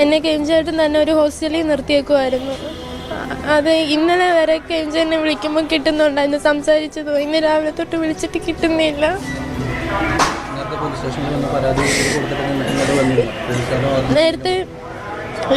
എന്നെ കെഞ്ചേട്ടൻ തന്നെ ഒരു ഹോസ്റ്റലിൽ നിർത്തിയേക്കുമായിരുന്നു അത് ഇന്നലെ വരെ കെഞ്ചേട്ടനെ വിളിക്കുമ്പോൾ കിട്ടുന്നുണ്ടായിരുന്നു. സംസാരിച്ചതോ ഇന്ന് രാവിലെ തൊട്ട് വിളിച്ചിട്ട് കിട്ടുന്നില്ല. നേരത്തെ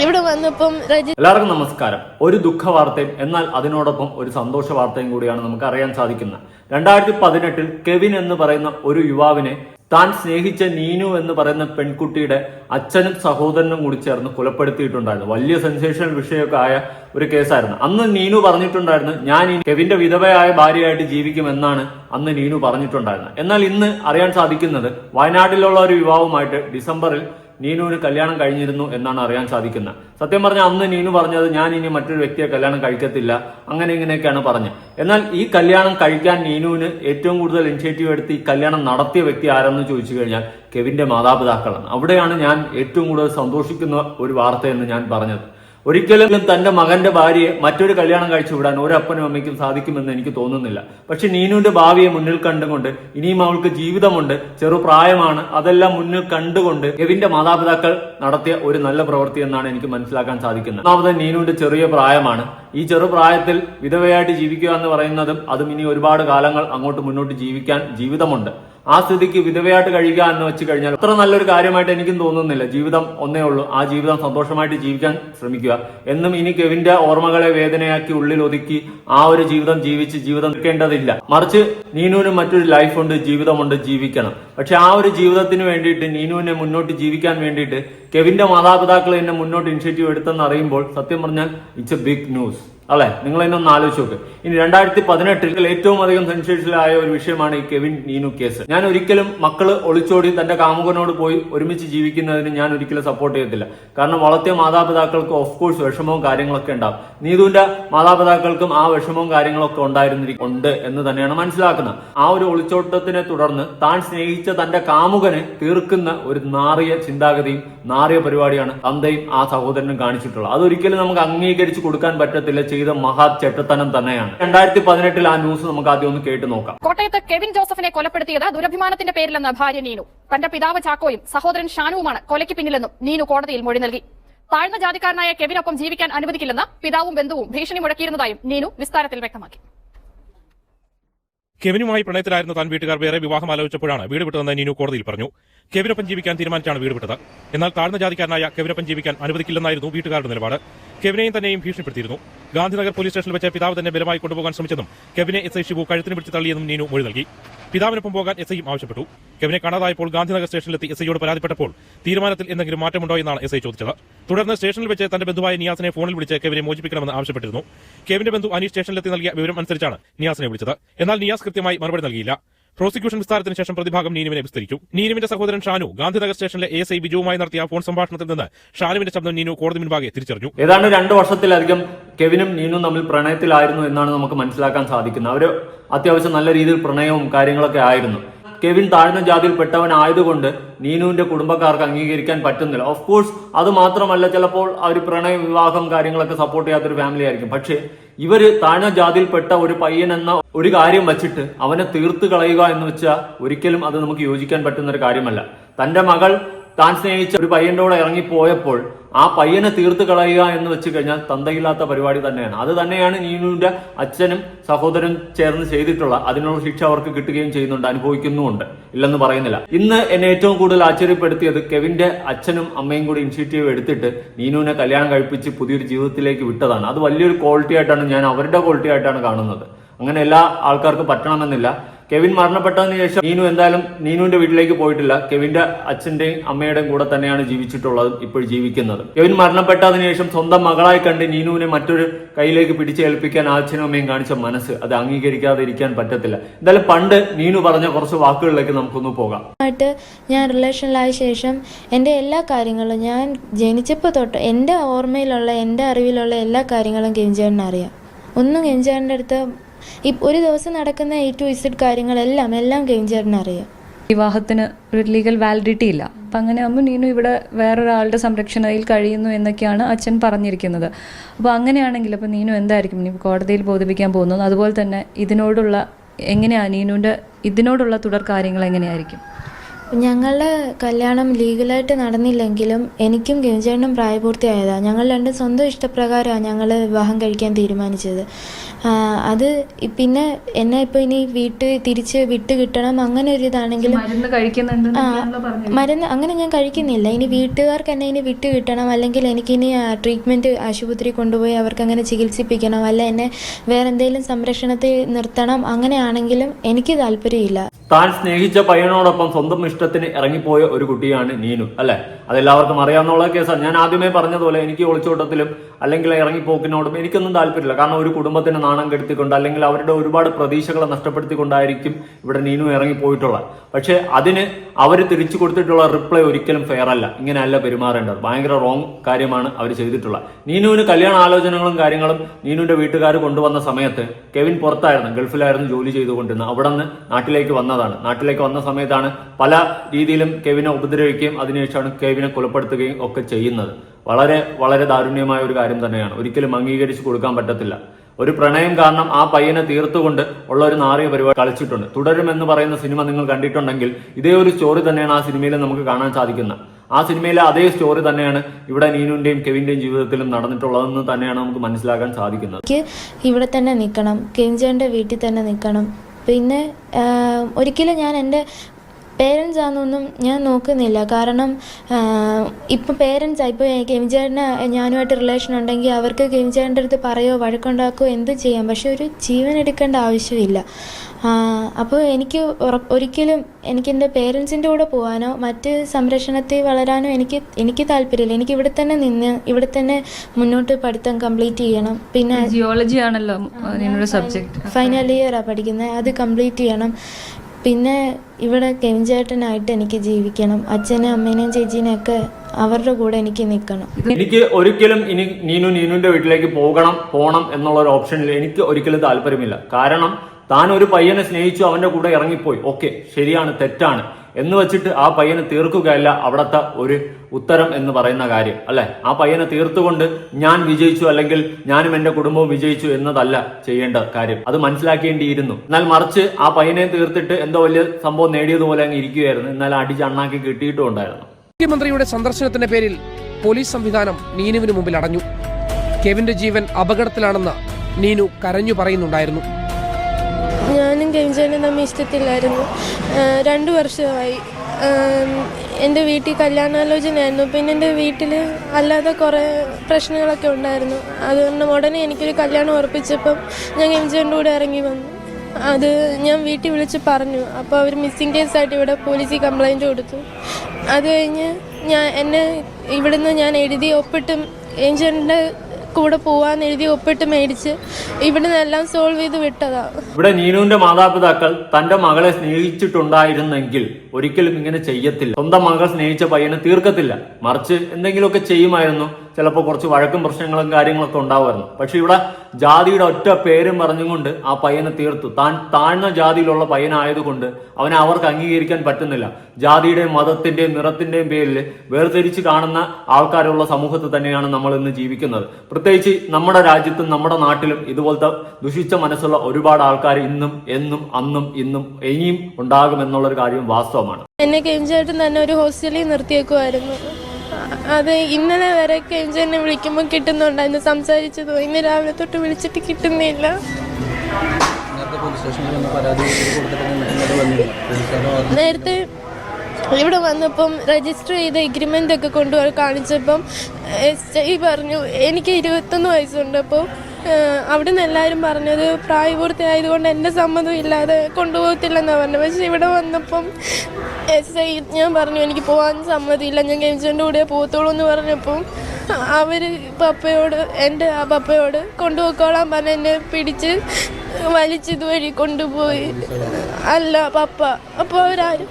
ഇവിടെ വന്നപ്പം എല്ലാവർക്കും നമസ്കാരം. ഒരു ദുഃഖ വാർത്തയും എന്നാൽ അതിനോടൊപ്പം ഒരു സന്തോഷ വാർത്തയും കൂടിയാണ് നമുക്ക് അറിയാൻ സാധിക്കുന്നത്. രണ്ടായിരത്തി പതിനെട്ടിൽ കെവിൻ എന്ന് പറയുന്ന ഒരു യുവാവിനെ താൻ സ്നേഹിച്ച നീനു എന്ന് പറയുന്ന പെൺകുട്ടിയുടെ അച്ഛനും സഹോദരനും കൂടി ചേർന്ന് കൊലപ്പെടുത്തിയിട്ടുണ്ടായിരുന്നു. വലിയ സെൻസേഷണൽ വിഷയമൊക്കെ ആയ ഒരു കേസായിരുന്നു. അന്ന് നീനു പറഞ്ഞിട്ടുണ്ടായിരുന്നു ഞാൻ കെവിന്റെ വിധവയായ ഭാര്യയായിട്ട് ജീവിക്കുമെന്നാണ് അന്ന് നീനു പറഞ്ഞിട്ടുണ്ടായിരുന്നത്. എന്നാൽ ഇന്ന് അറിയാൻ സാധിക്കുന്നത് വയനാട്ടിലുള്ള ഒരു വിവാഹവുമായിട്ട് ഡിസംബറിൽ നീനുവിന് കല്യാണം കഴിഞ്ഞിരുന്നു എന്നാണ് അറിയാൻ സാധിക്കുന്നത്. സത്യം പറഞ്ഞ അന്ന് നീനു പറഞ്ഞത് ഞാൻ ഇനി മറ്റൊരു വ്യക്തിയെ കല്യാണം കഴിക്കത്തില്ല അങ്ങനെ ഇങ്ങനെയൊക്കെയാണ് പറഞ്ഞത്. എന്നാൽ ഈ കല്യാണം കഴിക്കാൻ നീനുവിന് ഏറ്റവും കൂടുതൽ ഇനിഷ്യേറ്റീവ് എടുത്ത് ഈ കല്യാണം നടത്തിയ വ്യക്തി ആരെന്ന് ചോദിച്ചു കഴിഞ്ഞാൽ കെവിന്റെ മാതാപിതാക്കളാണ്. അവിടെയാണ് ഞാൻ ഏറ്റവും കൂടുതൽ സന്തോഷിക്കുന്ന ഒരു വാർത്തയെന്ന് ഞാൻ പറഞ്ഞത്. ഒരിക്കലും തന്റെ മകന്റെ ഭാര്യയെ മറ്റൊരു കല്യാണം കഴിച്ചു വിടാൻ ഒരപ്പനും അമ്മയ്ക്കും സാധിക്കുമെന്ന് എനിക്ക് തോന്നുന്നില്ല. പക്ഷെ നീനുവിന്റെ ഭാവിയെ മുന്നിൽ കണ്ടുകൊണ്ട് ഇനിയും അവൾക്ക് ജീവിതമുണ്ട് ചെറുപ്രായമാണ് അതെല്ലാം മുന്നിൽ കണ്ടുകൊണ്ട് എവിന്റെ മാതാപിതാക്കൾ നടത്തിയ ഒരു നല്ല പ്രവൃത്തി എന്നാണ് എനിക്ക് മനസ്സിലാക്കാൻ സാധിക്കുന്നത്. ഒന്നാമത് നീനുവിന്റെ ചെറിയ പ്രായമാണ്. ഈ ചെറുപ്രായത്തിൽ വിധവയായിട്ട് ജീവിക്കുക എന്ന് പറയുന്നതും അതും ഇനി ഒരുപാട് കാലങ്ങൾ അങ്ങോട്ട് മുന്നോട്ട് ജീവിക്കാൻ ജീവിതമുണ്ട്. ആ സ്ഥിതിക്ക് വിധവയായിട്ട് കഴിയുക എന്ന് വെച്ച് കഴിഞ്ഞാൽ അത്ര നല്ലൊരു കാര്യമായിട്ട് എനിക്കും തോന്നുന്നില്ല. ജീവിതം ഒന്നേ ഉള്ളൂ. ആ ജീവിതം സന്തോഷമായിട്ട് ജീവിക്കാൻ ശ്രമിക്കുക. എന്നും ഇനി കെവിന്റെ ഓർമ്മകളെ വേദനയാക്കി ഉള്ളിൽ ഒതുക്കി ആ ഒരു ജീവിതം ജീവിച്ച് ജീവിതം നിൽക്കേണ്ടതില്ല. മറിച്ച് നീനുവിന് മറ്റൊരു ലൈഫ് ഉണ്ട് ജീവിതമുണ്ട് ജീവിക്കണം. പക്ഷെ ആ ഒരു ജീവിതത്തിന് വേണ്ടിയിട്ട് നീനുവിനെ മുന്നോട്ട് ജീവിക്കാൻ വേണ്ടിയിട്ട് കെവിന്റെ മാതാപിതാക്കൾ എന്നെ മുന്നോട്ട് ഇനിഷ്യേറ്റീവ് എടുത്തെന്ന് അറിയുമ്പോൾ സത്യം പറഞ്ഞാൽ ഇറ്റ്സ് എ ബിഗ് ന്യൂസ് അല്ലെ? നിങ്ങൾ തന്നെ ഒന്ന് ആലോചിച്ച് നോക്ക്. ഇനി രണ്ടായിരത്തി പതിനെട്ടിൽ ഏറ്റവും അധികം സെൻസേഷനിലായ ഒരു വിഷയമാണ് ഈ കെവിൻ നീനു കേസ്. ഞാൻ ഒരിക്കലും മക്കൾ ഒളിച്ചോടി തന്റെ കാമുകനോട് പോയി ഒരുമിച്ച് ജീവിക്കുന്നതിന് ഞാൻ ഒരിക്കലും സപ്പോർട്ട് ചെയ്യത്തില്ല. കാരണം വളർത്തിയ മാതാപിതാക്കൾക്ക് ഓഫ് കോഴ്സ് വിഷമവും കാര്യങ്ങളൊക്കെ ഉണ്ടാവും. നീതുവിന്റെ മാതാപിതാക്കൾക്കും ആ വിഷമവും കാര്യങ്ങളൊക്കെ ഉണ്ടായിരുന്നിരിക്കും ഉണ്ട് എന്ന് തന്നെയാണ് മനസ്സിലാക്കുന്നത്. ആ ഒരു ഒളിച്ചോട്ടത്തിനെ തുടർന്ന് താൻ സ്നേഹിച്ച തന്റെ കാമുകനെ തീർക്കുന്ന ഒരു നാറിയ ചിന്താഗതിയും നാറിയ പരിപാടിയാണ് തന്തയും ആ സഹോദരനും കാണിച്ചിട്ടുള്ളത്. അതൊരിക്കലും നമുക്ക് അംഗീകരിച്ചു കൊടുക്കാൻ പറ്റത്തില്ല ചെയ്ത മഹാ ചെറ്റത്തനം തന്നെയാണ്. രണ്ടായിരത്തി പതിനെട്ടിൽ ആ ന്യൂസ് നമുക്ക് ആദ്യം ഒന്ന് കേട്ട് നോക്കാം. കോട്ടയത്ത് കെവിൻ ജോസഫിനെ കൊലപ്പെടുത്തിയത് ദുരഭിമാനത്തിന്റെ പേരിലെന്ന് ഭാര്യ നീനു. തന്റെ പിതാവ് ചാക്കോയും സഹോദരൻ ഷാനുവുമാണ് കൊലയ്ക്ക് പിന്നിലെന്നും നീനു കോടതിയിൽ മൊഴി നൽകി. താഴ്ന്ന ജാതിക്കാരനായ കെവിനൊപ്പം ജീവിക്കാൻ അനുവദിക്കില്ലെന്ന് പിതാവും ബന്ധുവും ഭീഷണി മുടക്കിയിരുന്നതായും നീനു വിസ്താരത്തിൽ വ്യക്തമാക്കി. കെവിനുമായി പ്രണയത്തിലായിരുന്ന താൻ വീട്ടുകാർ വേറെ വിവാഹം ആലോചിച്ചപ്പോഴാണ് വീട് വിട്ടതെന്ന് നീനു കോടതിയിൽ പറഞ്ഞു. കെവിനൊപ്പം ജീവിക്കാൻ തീരുമാനിച്ചാണ് വീട് വിട്ടത്. എന്നാൽ താഴ്ന്ന ജാതിക്കാരനായ കെവിനൊപ്പം ജീവിക്കാൻ അനുവദിക്കില്ലെന്നായിരുന്നു വീട്ടുകാരുടെ നിലപാട്. കെവിനെയും തന്നെയും ഭീഷണിപ്പെടുത്തിയിരുന്നു. ഗാന്ധിനഗർ പോലീസ് സ്റ്റേഷനിൽ വെച്ച് പിതാവ് തന്നെ ബലമായി കൊണ്ടുപോകാൻ ശ്രമിച്ചെന്നും കെവിനെ എസ് ഐ ഷിബു കഴുത്തിന് പിടിച്ച് തള്ളിയെന്നും നീനു മൊഴി നൽകി. പിതാവിനൊപ്പം പോകാൻ എസ് ഐയും ആവശ്യപ്പെട്ടു. കെവിനെ കാണാതായപ്പോൾ ഗാന്ധിനഗർ സ്റ്റേഷനിലെത്തി എസ് ഐയോട് പരാതിപ്പെട്ടപ്പോൾ തീരുമാനത്തിൽ എന്തെങ്കിലും മാറ്റമുണ്ടോ എന്നാണ് എസ് ഐ ചോദിച്ചത്. തുടർന്ന് സ്റ്റേഷനിൽ വെച്ച് തന്റെ ബന്ധുവായ നിയാസിനെ ഫോണിൽ വിളിച്ച് കെവിനെ മോചിപ്പിക്കണമെന്ന് ആവശ്യപ്പെട്ടിരുന്നു. കെവിന്റെ ബന്ധു അനീഷ് സ്റ്റേഷനിലെത്തി നൽകിയ വിവരം അനുസരിച്ചാണ് നിയാസിനെ വിളിച്ചത്. എന്നാൽ നിയാസ് കൃത്യമായി മറുപടി നൽകിയില്ല. പ്രോസിക്യൂഷൻ വിസ്താരത്തിന് ശേഷം പ്രതിഭാഗം നീനുവിനെ വിസ്തരിച്ചു. നീനുവിന്റെ സഹോദരൻ ഷാനു ഗാന്ധിനഗർ സ്റ്റേഷനിലെ എസ് ഐ ബിജുവുമായി നടത്തിയ ഫോൺ സംഭാഷണത്തിൽ നിന്ന് ഷാനുവിന്റെ ശബ്ദം നീനു കോടതി മുൻപാകെ തിരിച്ചറിഞ്ഞു. ഏതാണ്ട് രണ്ടു വർഷത്തിലധികം കെവിനും നീനും തമ്മിൽ പ്രണയത്തിലായിരുന്നു എന്നാണ് നമുക്ക് മനസ്സിലാക്കാൻ സാധിക്കുന്നത്. അവർ അത്യാവശ്യം നല്ല രീതിയിൽ പ്രണയവും കാര്യങ്ങളൊക്കെ ആയിരുന്നു. കെവിൻ താഴ്ന്ന ജാതിയിൽപ്പെട്ടവനായതുകൊണ്ട് നീനുവിന്റെ കുടുംബക്കാർക്ക് അംഗീകരിക്കാൻ പറ്റുന്നില്ല. ഓഫ് കോഴ്സ് അത് മാത്രമല്ല ചിലപ്പോൾ അവർ പ്രണയ വിവാഹം കാര്യങ്ങളൊക്കെ സപ്പോർട്ട് ചെയ്യാത്തൊരു ഫാമിലി ആയിരിക്കും. പക്ഷേ ഇവർ താഴ്ന്ന ജാതിയിൽപ്പെട്ട ഒരു പയ്യൻ എന്ന ഒരു കാര്യം വെച്ചിട്ട് അവനെ തീർത്തു കളയുക എന്ന് വെച്ചാൽ ഒരിക്കലും അത് നമുക്ക് യോജിക്കാൻ പറ്റുന്ന ഒരു കാര്യമല്ല. തന്റെ മകൾ താൻ സ്നേഹിച്ച ഒരു പയ്യന്റെ കൂടെ ഇറങ്ങിപ്പോയപ്പോൾ ആ പയ്യനെ തീർത്ത് കളയുക എന്ന് വെച്ച് കഴിഞ്ഞാൽ തന്തയില്ലാത്ത പരിപാടി തന്നെയാണ്. അത് തന്നെയാണ് നീനുവിന്റെ അച്ഛനും സഹോദരനും ചേർന്ന് ചെയ്തിട്ടുള്ള അതിനുള്ള ശിക്ഷ അവർക്ക് കിട്ടുകയും ചെയ്യുന്നുണ്ട് അനുഭവിക്കുന്നുമുണ്ട്. ഇല്ലെന്ന് പറയുന്നില്ല. ഇന്ന് എന്നെ ഏറ്റവും കൂടുതൽ ആശ്ചര്യപ്പെടുത്തിയത് കെവിന്റെ അച്ഛനും അമ്മയും കൂടി ഇനിഷ്യേറ്റീവ് എടുത്തിട്ട് നീനുവിനെ കല്യാണം കഴിപ്പിച്ച് പുതിയൊരു ജീവിതത്തിലേക്ക് വിട്ടതാണ്. അത് വലിയൊരു ക്വാളിറ്റി ആയിട്ടാണ് ഞാൻ അവരുടെ ക്വാളിറ്റി ആയിട്ടാണ് കാണുന്നത്. അങ്ങനെ എല്ലാ ആൾക്കാർക്കും പറ്റണമെന്നില്ല. കെവിൻ മരണപ്പെട്ടതിന് ശേഷം നീനു എന്തായാലും നീനുവിന്റെ വീട്ടിലേക്ക് പോയിട്ടില്ല. കെവിന്റെ അച്ഛന്റെയും അമ്മയുടെയും കൂടെ തന്നെയാണ് ജീവിച്ചിട്ടുള്ളത് ഇപ്പോൾ ജീവിക്കുന്നത്. കെവിൻ മരണപ്പെട്ടതിന് ശേഷം സ്വന്തം മകളായി കണ്ട് നീനുവിനെ മറ്റൊരു കയ്യിലേക്ക് പിടിച്ചേൽപ്പിക്കാൻ അച്ഛനും അമ്മയും കാണിച്ച മനസ്സ്. അത് അംഗീകരിക്കാതെ ഇരിക്കാൻ പറ്റത്തില്ല. എന്തായാലും പണ്ട് നീനു പറഞ്ഞ കുറച്ച് വാക്കുകളിലേക്ക് നമുക്കൊന്ന് പോകാം. ആയിട്ട് ഞാൻ റിലേഷനിലായ ശേഷം എന്റെ എല്ലാ കാര്യങ്ങളും ഞാൻ ജനിച്ചപ്പോൾ തൊട്ട് എന്റെ ഓർമ്മയിലുള്ള എന്റെ അറിവിലുള്ള എല്ലാ കാര്യങ്ങളും അറിയാം ഒന്നും കെഞ്ചേട്ടന്റെ അടുത്ത് ഒരു ദിവസം നടക്കുന്ന എ ടു ഇസഡ് കാര്യങ്ങളെല്ലാം എല്ലാം കെഞ്ചേട്ടന് അറിയാം വിവാഹത്തിന് ഒരു ലീഗൽ വാലിഡിറ്റി ഇല്ല. അപ്പം അങ്ങനെ ആകുമ്പോൾ നീനു ഇവിടെ വേറൊരാളുടെ സംരക്ഷണയിൽ കഴിയുന്നു എന്നൊക്കെയാണ് അച്ഛൻ പറഞ്ഞിരിക്കുന്നത്. അപ്പോൾ അങ്ങനെയാണെങ്കിൽ അപ്പോൾ നീനു എന്തായിരിക്കും? നീ കോടതിയിൽ ബോധിപ്പിക്കാൻ പോകുന്നത്? അതുപോലെ തന്നെ ഇതിനോടുള്ള എങ്ങനെയാണ് നീനുവിന്റെ ഇതിനോടുള്ള തുടർ കാര്യങ്ങൾ എങ്ങനെയായിരിക്കും? ഞങ്ങളുടെ കല്യാണം ലീഗലായിട്ട് നടന്നില്ലെങ്കിലും എനിക്കും ഗിരിചേട്ടനും പ്രായപൂർത്തിയായതാണ് ഞങ്ങൾ രണ്ടും സ്വന്തം ഇഷ്ടപ്രകാരമാണ് ഞങ്ങൾ വിവാഹം കഴിക്കാൻ തീരുമാനിച്ചത്. അത് പിന്നെ എന്നെ ഇപ്പോൾ ഇനി വീട്ടിൽ തിരിച്ച് വിട്ട് കിട്ടണം അങ്ങനെ ഒരു ഇതാണെങ്കിലും മരുന്ന് അങ്ങനെ ഞാൻ കഴിക്കുന്നില്ല. ഇനി വീട്ടുകാർക്ക് എന്നെ ഇനി വിട്ട് കിട്ടണം അല്ലെങ്കിൽ എനിക്കിനി ട്രീറ്റ്മെന്റ് ആശുപത്രി കൊണ്ടുപോയി അവർക്ക് അങ്ങനെ ചികിത്സിപ്പിക്കണം അല്ല എന്നെ വേറെ എന്തെങ്കിലും സംരക്ഷണത്തിൽ നിർത്തണം അങ്ങനെയാണെങ്കിലും എനിക്ക് താല്പര്യമില്ല. താൻ സ്നേഹിച്ച പയ്യനോടൊപ്പം സ്വന്തം ഇഷ്ടത്തിന് ഇറങ്ങിപ്പോയ ഒരു കുട്ടിയാണ് നീനു അല്ലെ? അതെല്ലാവർക്കും അറിയാവുന്ന കേസാണ്. ഞാൻ ആദ്യമേ പറഞ്ഞതുപോലെ എനിക്ക് ഒളിച്ചോട്ടത്തിലും അല്ലെങ്കിൽ ഇറങ്ങിപ്പോക്കിനോടും എനിക്കൊന്നും താല്പര്യമില്ല. കാരണം ഒരു കുടുംബത്തിന് നാണം കെടുത്തിക്കൊണ്ട് അല്ലെങ്കിൽ അവരുടെ ഒരുപാട് പ്രതീക്ഷകളെ നഷ്ടപ്പെടുത്തിക്കൊണ്ടായിരിക്കും ഇവിടെ നീനു ഇറങ്ങിപ്പോയിട്ടുള്ളത്. പക്ഷെ അതിന് അവർ തിരിച്ചു കൊടുത്തിട്ടുള്ള റിപ്ലൈ ഒരിക്കലും ഫെയർ അല്ല ഇങ്ങനെയല്ല പെരുമാറേണ്ടത്. ഭയങ്കര റോങ് കാര്യമാണ് അവർ ചെയ്തിട്ടുള്ളത്. നീനുവിന് കല്യാണ ആലോചനകളും കാര്യങ്ങളും നീനുവിന്റെ വീട്ടുകാർ കൊണ്ടുവന്ന സമയത്ത് കെവിൻ പുറത്തായിരുന്നു. ഗൾഫിലായിരുന്നു ജോലി ചെയ്തുകൊണ്ടിരുന്നത്. അവിടെ നിന്ന് നാട്ടിലേക്ക് വന്നതാണ്. നാട്ടിലേക്ക് വന്ന സമയത്താണ് പല രീതിയിലും കെവിനെ ഉപദ്രവിക്കുകയും അതിനുശേഷമാണ് കെവിനെ കൊലപ്പെടുത്തുകയും ഒക്കെ ചെയ്യുന്നത്. വളരെ വളരെ ദാരുണ്യമായ ഒരു കാര്യം തന്നെയാണ്. ഒരിക്കലും അംഗീകരിച്ചു കൊടുക്കാൻ പറ്റത്തില്ല. ഒരു പ്രണയം കാരണം ആ പയ്യനെ തീർത്തുകൊണ്ട് ഉള്ള ഒരു നാറിയ പരിപാടി കളിച്ചിട്ടുണ്ട്. തുടരുമെന്ന് പറയുന്ന സിനിമ നിങ്ങൾ കണ്ടിട്ടുണ്ടെങ്കിൽ ഇതേ ഒരു സ്റ്റോറി തന്നെയാണ് ആ സിനിമയിൽ നമുക്ക് കാണാൻ സാധിക്കുന്നത്. ആ സിനിമയിലെ അതേ സ്റ്റോറി തന്നെയാണ് ഇവിടെ നീനുവിന്റെയും കെവിന്റെയും ജീവിതത്തിലും നടന്നിട്ടുള്ളതെന്ന് തന്നെയാണ് നമുക്ക് മനസ്സിലാക്കാൻ സാധിക്കുന്നത്. എനിക്ക് ഇവിടെ തന്നെ നിൽക്കണം. കെഞ്ചേന്റെ വീട്ടിൽ തന്നെ നിൽക്കണം. പിന്നെ ഒരിക്കലും ഞാൻ എന്റെ പേരൻസ് ആണെന്നൊന്നും ഞാൻ നോക്കുന്നില്ല. കാരണം ഇപ്പം പേരൻസ് ഇപ്പോൾ കെമിചേട്ടന് ഞാനുമായിട്ട് റിലേഷൻ ഉണ്ടെങ്കിൽ അവർക്ക് കെമിചേട്ടന്റെ അടുത്ത് പറയോ വഴക്കുണ്ടാക്കുകയോ എന്ത് ചെയ്യാം? പക്ഷെ ഒരു ജീവൻ എടുക്കേണ്ട ആവശ്യമില്ല. അപ്പോൾ എനിക്ക് ഒരിക്കലും എനിക്ക് എന്റെ പേരൻസിന്റെ കൂടെ പോകാനോ മറ്റ് സംരക്ഷണത്തിൽ വളരാനോ എനിക്ക് എനിക്ക് താല്പര്യമില്ല. എനിക്ക് ഇവിടെ തന്നെ നിന്ന് ഇവിടെ തന്നെ മുന്നോട്ട് പഠിത്തം കംപ്ലീറ്റ് ചെയ്യണം. പിന്നെ ജിയോളജി ആണല്ലോ സബ്ജക്ട് ഫൈനൽ ഇയറാണ് പഠിക്കുന്നത്. അത് കംപ്ലീറ്റ് ചെയ്യണം. പിന്നെ ഇവിടെ കെഞ്ചേട്ടനായിട്ട് എനിക്ക് ജീവിക്കണം. അച്ഛനും അമ്മേനെയും ചേച്ചീനെയൊക്കെ അവരുടെ കൂടെ എനിക്ക് നിൽക്കണം. എനിക്ക് ഒരിക്കലും ഇനി നീനു നീനുവിന്റെ വീട്ടിലേക്ക് പോകണം പോണം എന്നുള്ള ഒരു ഓപ്ഷനിൽ എനിക്ക് ഒരിക്കലും താല്പര്യമില്ല. കാരണം താൻ ഒരു പയ്യനെ സ്നേഹിച്ചു അവന്റെ കൂടെ ഇറങ്ങിപ്പോയി. ഓക്കെ ശരിയാണ് തെറ്റാണ്. എന്ന് വെച്ചിട്ട് ആ പയ്യനെ തീർക്കുകയല്ല അവിടുത്തെ ഒരു ഉത്തരം എന്ന് പറയുന്ന കാര്യം അല്ലെ? ആ പയ്യനെ തീർത്തുകൊണ്ട് ഞാൻ വിജയിച്ചു അല്ലെങ്കിൽ ഞാനും എന്റെ കുടുംബവും വിജയിച്ചു എന്നതല്ല ചെയ്യേണ്ട കാര്യം. അത് മനസ്സിലാക്കേണ്ടിയിരുന്നു. എന്നാൽ മറിച്ച് ആ പയ്യനെ തീർത്തിട്ട് എന്തോ വലിയ സംഭവം നേടിയതുപോലെ അങ്ങ് ഇരിക്കുകയായിരുന്നു. എന്നാൽ അടിച്ച് അണ്ണാക്കി കിട്ടിയിട്ടും ഉണ്ടായിരുന്നു. മുഖ്യമന്ത്രിയുടെ സന്ദർശനത്തിന്റെ പേരിൽ പോലീസ് സംവിധാനം നീനുവിന് മുമ്പിൽ അടഞ്ഞു. കെവിന്റെ ജീവൻ അപകടത്തിലാണെന്ന് നീനു കരഞ്ഞു പറയുന്നുണ്ടായിരുന്നു. ഞാനും കെവിൻ തമ്മിൽ ഇഷ്ടത്തിലായിരുന്നു ആഹ് രണ്ട് വർഷമായി. എന്റെ വീട്ടിൽ കല്യാണാലോചനയായിരുന്നു. പിന്നെ എന്റെ വീട്ടിൽ അല്ലാതെ കുറേ പ്രശ്നങ്ങളൊക്കെ ഉണ്ടായിരുന്നു. അതുകൊണ്ട് ഉടനെ എനിക്കൊരു കല്യാണം ഉറപ്പിച്ചപ്പം ഞാൻ കെഞ്ചന്റെ കൂടെ ഇറങ്ങി വന്നു. അത് ഞാൻ വീട്ടിൽ വിളിച്ച് പറഞ്ഞു. അപ്പോൾ അവർ മിസ്സിംഗ് കേസായിട്ട് ഇവിടെ പോലീസിൽ കംപ്ലൈന്റ് കൊടുത്തു. അത് കഴിഞ്ഞ് ഞാൻ എന്നെ ഇവിടുന്ന് ഞാൻ എഴുതി ഒപ്പിട്ടും ഏഞ്ചലിന്റെ കൂടെ പോവാന്ന് എഴുതി ഒപ്പിട്ട് മേടിച്ച് ഇവിടുന്ന് എല്ലാം സോൾവ് ചെയ്ത് വിട്ടതാ. ഇവിടെ നീനുവിന്റെ മാതാപിതാക്കൾ തന്റെ മകളെ സ്നേഹിച്ചിട്ടുണ്ടായിരുന്നെങ്കിൽ ഒരിക്കലും ഇങ്ങനെ ചെയ്യത്തില്ല. സ്വന്തം മകൾ സ്നേഹിച്ച പയ്യനെ തീർക്കത്തില്ല. മറിച്ച് എന്തെങ്കിലുമൊക്കെ ചെയ്യുമായിരുന്നു. ചിലപ്പോൾ കുറച്ച് വഴക്കും പ്രശ്നങ്ങളും കാര്യങ്ങളൊക്കെ ഉണ്ടാവുമായിരുന്നു. പക്ഷെ ഇവിടെ ജാതിയുടെ ഒറ്റ പേരും പറഞ്ഞുകൊണ്ട് ആ പയ്യനെ തീർത്തു. താൻ താഴ്ന്ന ജാതിയിലുള്ള പയ്യനായതുകൊണ്ട് അവനെ അവർക്ക് അംഗീകരിക്കാൻ പറ്റുന്നില്ല. ജാതിയുടെയും മതത്തിന്റെയും നിറത്തിന്റെയും പേരിൽ വേർതിരിച്ച് കാണുന്ന ആൾക്കാരുള്ള സമൂഹത്തിൽ തന്നെയാണ് നമ്മൾ ഇന്ന് ജീവിക്കുന്നത്. പ്രത്യേകിച്ച് നമ്മുടെ രാജ്യത്തും നമ്മുടെ നാട്ടിലും ഇതുപോലത്തെ ദുഷിച്ച മനസ്സുള്ള ഒരുപാട് ആൾക്കാർ ഇന്നും എന്നും അന്നും ഇന്നും ഇനിയും ഉണ്ടാകുമെന്നുള്ളൊരു കാര്യം വാസ്തവമാണ് എന്നെ കെഞ്ചായിട്ട് തന്നെ ഒരു ഹോസ്റ്റലിൽ നിർത്തിയേക്കുമായിരുന്നു അത് ഇന്നലെ വരെ കെഞ്ചെന്നെ വിളിക്കുമ്പോൾ കിട്ടുന്നുണ്ടായിരുന്നു സംസാരിച്ചത് ഇന്ന് രാവിലെ തൊട്ട് വിളിച്ചിട്ട് കിട്ടുന്നില്ല. നേരത്തെ ഇവിടെ വന്നപ്പം രജിസ്റ്റർ ചെയ്ത എഗ്രിമെന്റ് ഒക്കെ കൊണ്ടുപോയി കാണിച്ചപ്പം എസ് ഐ പറഞ്ഞു എനിക്ക് ഇരുപത്തൊന്ന് വയസ്സുണ്ട്. അപ്പോൾ അവിടെ നിന്ന് എല്ലാവരും പറഞ്ഞത് പ്രായപൂർത്തിയായതുകൊണ്ട് എന്റെ സമ്മതം ഇല്ലാതെ കൊണ്ടുപോകത്തില്ലെന്നാണ് പറഞ്ഞത്. പക്ഷേ ഇവിടെ വന്നപ്പം എസ് ഐ ഞാൻ പറഞ്ഞു എനിക്ക് പോകാൻ സമ്മതിയില്ല. ഞാൻ ഗെയിംസിന്റെ കൂടെ പോകത്തുള്ളൂ എന്ന് പറഞ്ഞപ്പം അവർ പപ്പയോട് എന്റെ ആ പപ്പയോട് കൊണ്ടുപോയിക്കോളാൻ പറഞ്ഞ് എന്നെ പിടിച്ച് വലിച്ചിതുവഴി കൊണ്ടുപോയി. അല്ല പപ്പ അപ്പോൾ അവരാരും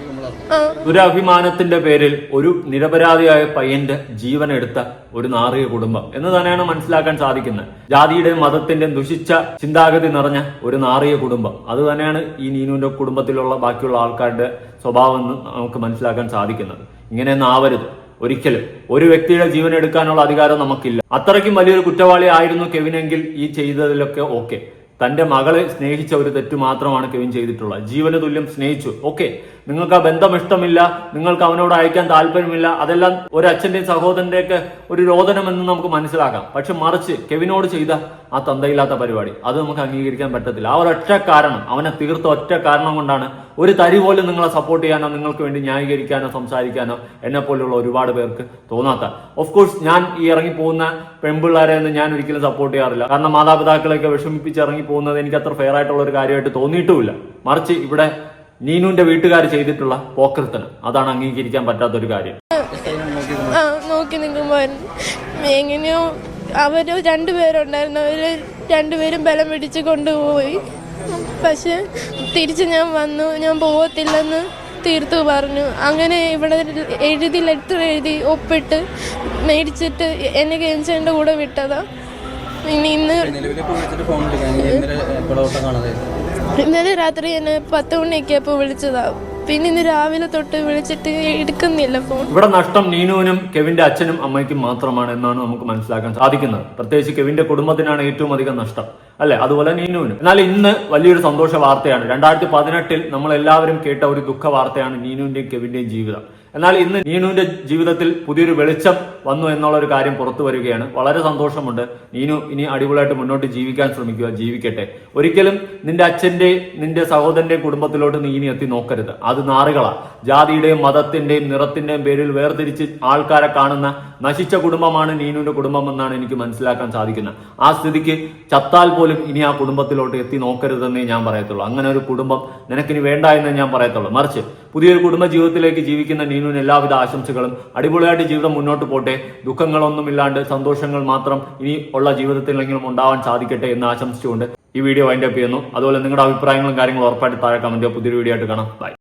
ദുരഭിമാനത്തിന്റെ പേരിൽ ഒരു നിരപരാധിയായ പയ്യന്റെ ജീവൻ എടുത്ത ഒരു നാറിയ കുടുംബം എന്ന് തന്നെയാണ് മനസ്സിലാക്കാൻ സാധിക്കുന്നത്. ജാതിയുടെയും മതത്തിന്റെയും ദുഷിച്ച ചിന്താഗതി നിറഞ്ഞ ഒരു നാറിയ കുടുംബം. അത് തന്നെയാണ് ഈ നീനുവിന്റെ കുടുംബത്തിലുള്ള ബാക്കിയുള്ള ആൾക്കാരുടെ സ്വഭാവം എന്ന് നമുക്ക് മനസ്സിലാക്കാൻ സാധിക്കുന്നത്. ഇങ്ങനെയൊന്നും ആവരുത്. ഒരിക്കലും. ഒരു വ്യക്തിയുടെ ജീവൻ എടുക്കാനുള്ള അധികാരം നമുക്കില്ല. അത്രയ്ക്കും വലിയൊരു കുറ്റവാളി ആയിരുന്നു കെവിനെങ്കിൽ ഈ ചെയ്തതിലൊക്കെ ഓക്കെ. തന്റെ മകളെ സ്നേഹിച്ച ഒരു തെറ്റ് മാത്രമാണ് കെവിൻ ചെയ്തിട്ടുള്ളത്. ജീവന തുല്യം സ്നേഹിച്ചു. ഓക്കെ. നിങ്ങൾക്ക് ആ ബന്ധം ഇഷ്ടമില്ല നിങ്ങൾക്ക് അവനോട് അയക്കാൻ താല്പര്യമില്ല അതെല്ലാം ഒരു അച്ഛന്റെയും സഹോദരന്റെയൊക്കെ ഒരു രോദനമെന്ന് നമുക്ക് മനസ്സിലാക്കാം. പക്ഷെ മറിച്ച് കെവിനോട് ചെയ്ത ആ തന്തയില്ലാത്ത പരിപാടി അത് നമുക്ക് അംഗീകരിക്കാൻ പറ്റത്തില്ല. ആ ഒരൊറ്റ കാരണം അവനെ തീർത്ത ഒറ്റ കാരണം കൊണ്ടാണ് ഒരു തരി പോലും നിങ്ങളെ സപ്പോർട്ട് ചെയ്യാനോ നിങ്ങൾക്ക് വേണ്ടി ന്യായീകരിക്കാനോ സംസാരിക്കാനോ എന്നെ പോലെയുള്ള ഒരുപാട് പേർക്ക് തോന്നാത്ത. ഓഫ് കോഴ്സ് ഞാൻ ഈ ഇറങ്ങി പോകുന്ന പെൺപിള്ളേരെ ഒന്നും ഞാൻ ഒരിക്കലും സപ്പോർട്ട് ചെയ്യാറില്ല. കാരണം മാതാപിതാക്കളെയൊക്കെ വിഷമിപ്പിച്ച് ഇറങ്ങി പോകുന്നത് എനിക്ക് അത്ര ഫെയർ ആയിട്ടുള്ള ഒരു കാര്യമായിട്ട് തോന്നിയിട്ടുമില്ല. മറിച്ച് ഇവിടെ നീനുവിന്റെ വീട്ടുകാർ ചെയ്തിട്ടുള്ള പോക്കൃത്തനം അതാണ് അംഗീകരിക്കാൻ പറ്റാത്ത ഒരു കാര്യം നോക്കി നിൽക്കുമ്പോൾ എങ്ങനെയോ അവർ രണ്ടുപേരുണ്ടായിരുന്നു. അവർ രണ്ടുപേരും ബലം പിടിച്ച് കൊണ്ടുപോയി. പക്ഷെ തിരിച്ച് ഞാൻ വന്നു. ഞാൻ പോകത്തില്ലെന്ന് തീർത്തു പറഞ്ഞു. അങ്ങനെ ഇവിടെ എഴുതി ലെറ്റർ എഴുതി ഒപ്പിട്ട് മേടിച്ചിട്ട് എന്നെ കേഞ്ചേന്റെ കൂടെ വിട്ടതാ. ഇന്ന് ഇന്നലെ രാത്രി എന്നെ പത്ത് മണിയൊക്കെ അപ്പോൾ വിളിച്ചതാ. പിന്നെ ഇന്ന് രാവിലെ തൊട്ട് വിളിച്ചിട്ട് എടുക്കുന്നില്ല ഫോൺ ഇവിടെ നഷ്ടം നീനുവിനും കെവിന്റെ അച്ഛനും അമ്മയ്ക്കും മാത്രമാണ് എന്നാണ് നമുക്ക് മനസ്സിലാക്കാൻ സാധിക്കുന്നത്. പ്രത്യേകിച്ച് കെവിന്റെ കുടുംബത്തിനാണ് ഏറ്റവും അധികം നഷ്ടം. അല്ലെ? അതുപോലെ നീനുവിനും. എന്നാൽ ഇന്ന് വലിയൊരു സന്തോഷ വാർത്തയാണ്. രണ്ടായിരത്തി പതിനെട്ടിൽ നമ്മൾ എല്ലാവരും കേട്ട ഒരു ദുഃഖ വാർത്തയാണ് നീനുവിന്റെയും കെവിന്റെയും ജീവിതം. എന്നാൽ ഇന്ന് നീനുവിന്റെ ജീവിതത്തിൽ പുതിയൊരു വെളിച്ചം വന്നു എന്നുള്ള ഒരു കാര്യം പുറത്തു വരികയാണ്. വളരെ സന്തോഷമുണ്ട്. നീനു ഇനി അടിപൊളിയായിട്ട് മുന്നോട്ട് ജീവിക്കാൻ ശ്രമിക്കുക ജീവിക്കട്ടെ. ഒരിക്കലും നിന്റെ അച്ഛന്റെ നിന്റെ സഹോദരന്റെ കുടുംബത്തിലോട്ട് നീ ഇനി എത്തി നോക്കരുത്. അത് നാറുകളാ. ജാതിയുടെയും മതത്തിന്റെയും നിറത്തിന്റെയും പേരിൽ വേർതിരിച്ച് ആൾക്കാരെ കാണുന്ന നശിച്ച കുടുംബമാണ് നീനുവിന്റെ കുടുംബം എന്നാണ് എനിക്ക് മനസ്സിലാക്കാൻ സാധിക്കുന്നത്. ആ സ്ഥിതിക്ക് ചത്താൽ പോലും ഇനി ആ കുടുംബത്തിലോട്ട് എത്തി നോക്കരുതെന്നേ ഞാൻ പറയത്തുള്ളൂ. അങ്ങനെ ഒരു കുടുംബം നിനക്കിനി വേണ്ട എന്നേ ഞാൻ പറയത്തുള്ളൂ. മറിച്ച് പുതിയൊരു കുടുംബ ജീവിതത്തിലേക്ക് ജീവിക്കുന്ന നീനുവിന് എല്ലാവിധ ആശംസകളും. അടിപൊളിയായിട്ട് ജീവിതം മുന്നോട്ട് പോട്ടെ. ദുഃഖങ്ങളൊന്നുമില്ലാണ്ട് സന്തോഷങ്ങൾ മാത്രം ഇനി ഉള്ള ജീവിതത്തിലെങ്കിലും ഉണ്ടാവാൻ സാധിക്കട്ടെ എന്ന് ആശംസിച്ചുകൊണ്ട് ഈ വീഡിയോ വൈൻഡപ്പ് ചെയ്യുന്നു. അതുപോലെ നിങ്ങളുടെ അഭിപ്രായങ്ങളും കാര്യങ്ങളും ഉറപ്പായിട്ട് താഴെ കമന്റ് പുതിയൊരു വീഡിയോ ആയിട്ട് കാണാം. ബൈ